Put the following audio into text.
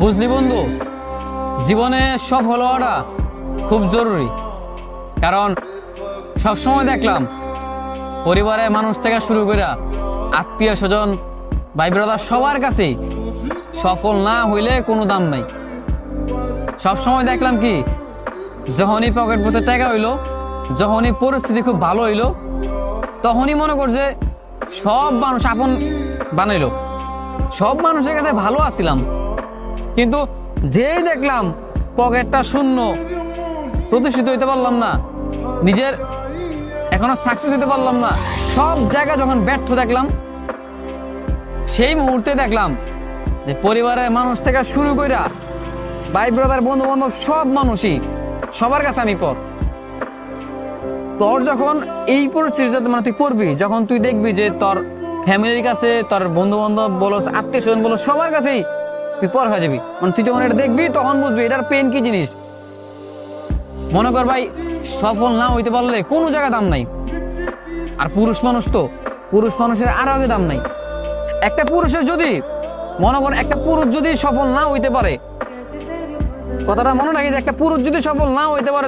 বুঝলি বন্ধু? জীবনে সফল হওয়াটা খুব জরুরি। কারণ সবসময় দেখলাম, পরিবারের মানুষ থেকে শুরু করে আত্মীয় স্বজন, ভাই ব্রাদার সবার কাছে সফল না হইলে কোনো দাম নাই। সবসময় দেখলাম কি, যখনই পকেট পথে টাকা হইল, যখনই পরিস্থিতি খুব ভালো হইল, তখনই মনে করছে সব মানুষ আপন বানাইলো। সব মানুষের কাছে ভালো আছিলাম। কিন্তু যেই দেখলাম পকেটটা শূন্য, প্রতিষ্ঠিত হইতে পারলাম না। নিজের এখনও সাকসেস হইতে পারলাম না। সব জায়গা যখন ব্যর্থ দেখলাম, সেই মুহূর্তে দেখলাম যে পরিবারের মানুষ থেকে শুরু কইরা ভাই ব্রাদার বন্ধু বান্ধব সব মানুষই সবার কাছে আমি পর তোর যখন এই পরিস্থিতিতে মানে তুই পড়বি, যখন তুই দেখবি যে তোর ফ্যামিলির কাছে তোর বন্ধু বান্ধব বলো আত্মীয় স্বজন বলো, সবার কাছেই তুই পর হয়ে যাবি। মানে তুই যখন এটা দেখবি, তখন বুঝবি এটার পেন কি জিনিস। মনে কর ভাই সফল না হইতে পারলে কোনো জায়গা দাম নাই। আর পুরুষ মানুষ তো, পুরুষ মানুষের আর আগে দাম নাই। একটা পুরুষের যদি, মনে কর একটা পুরুষ যদি সফল না হইতে পারে, কথাটা মনে রাখি যে একটা পুরুষ যদি সফল না হইতে পারে